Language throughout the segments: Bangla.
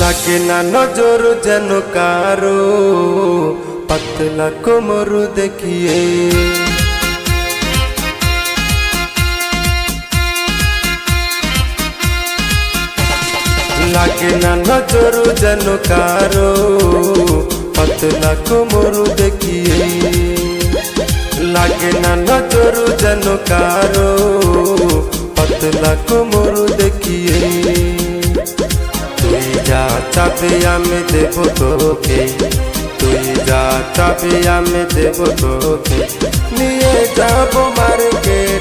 লাগে না নজর যেন কারও পাতলা কোমর দেখিয়ে লাগে না নজর যেন কারও পাতলা কোমর দেখিয়ে লাগে না নজর যেন কারও পাতলা কোমর যা চাপে আমি দেব তোকে। তুই যা চাপে আমি দেব তোকে। নিয়ে যাব মার্কেটে।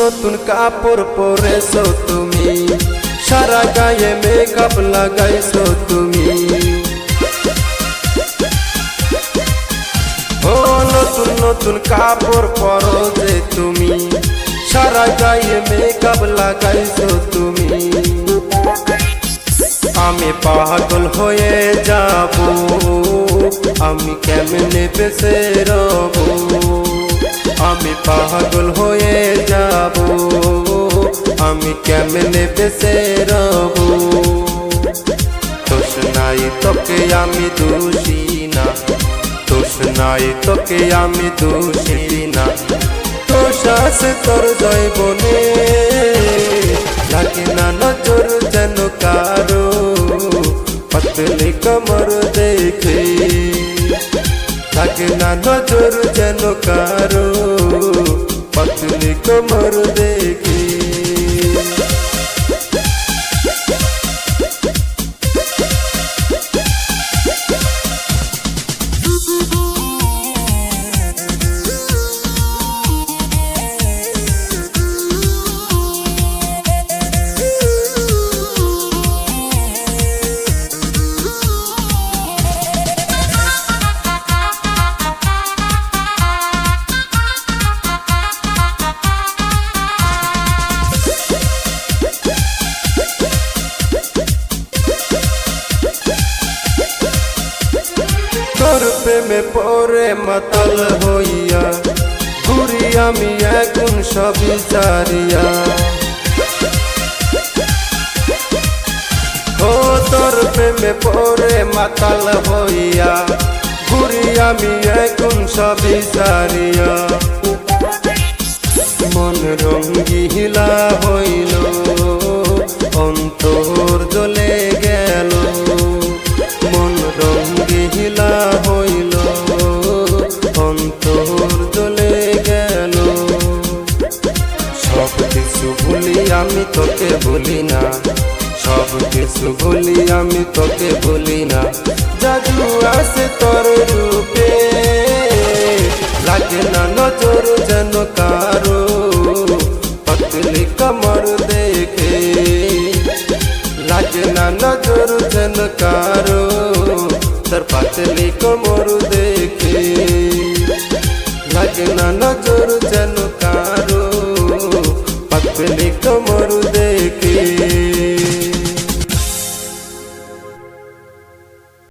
নতুন কাপড় পরেছো তুমি? সারা গায়ে মেকআপ লাগাইছো তুমি? ও নতুন নতুন কাপড় পরো যে তুমি। সারা গায়ে মেকআপ লাগাইছো তুমি। আমি পাগল হয়ে যাব। আমি কেমনে বেঁচে রব? আমি পাগল হয়ে যাব। আমি কেমনে বেঁচে রব? দোষ নাই তোকে আমি দোষী না। দোষ নাই তোকে আমি দোষী না। দোষ আছে তোর জৈবনে লাগে না নজর যেন কারও পতলি কমর দেখে। প্রেমে পরে মাতাল হইয়া, ঘুরি আমি এখন সবই চারিয়া ও তোর প্রেমে পরে মাতাল হইয়া, ঘুরি আমি এখন সবই চারিয়া মন রঙ্গিলা হইল অন্তর জ্বলে কিছু ভুলি আমি তোকে ভুলি না। সব কিছু ভুলি আমি তোকে ভুলি না। জাদু আছে তোর রূপে। লাগে না নজর যেন কারও। পতলি কমর দেখে। লাগে না নজর যেন কারও। তোর পাতলি কমর দেখে। লাগে না নজর যেন